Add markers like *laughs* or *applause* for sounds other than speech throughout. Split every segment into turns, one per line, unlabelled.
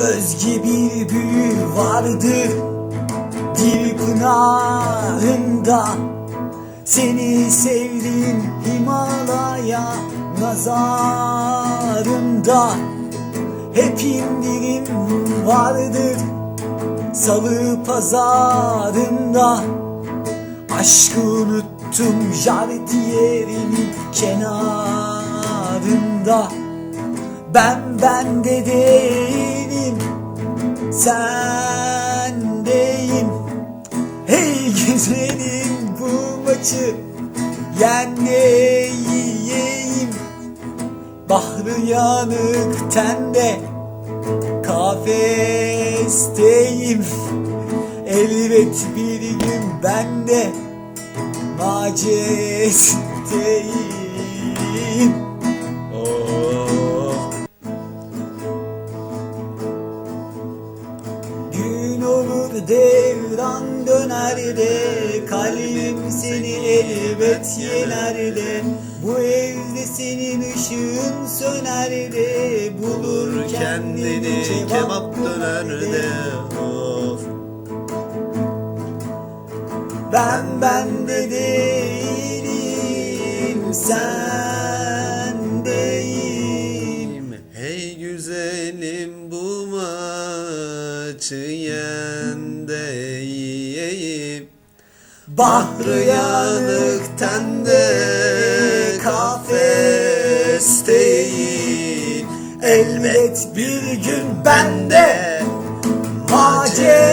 Özge bir büyü vardır Dil pınarında Seni sevdiğim Himalaya nazarında Hep indirim vardır Salı pazarında. Aşkı unuttum jartiyerinin kenarında. Ben bende değilim Sendeyim. Hey *laughs* güzelim bu maçı Yen de yiyeyim Bahrı yanık tende Kafesteyim. Elbet bir gün ben de Majesteyim devran döner de Kalbim seni elbet yener de Bu evde senin ışığın söner de Bulur
kendini kebap dönerde of.
Ben bende değilim sendeyim
çiyen deyip
Bahrı yanıktan de kafesteyim Elbet bir gün ben de macesteyim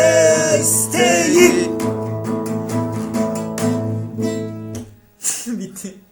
*laughs* Bitti.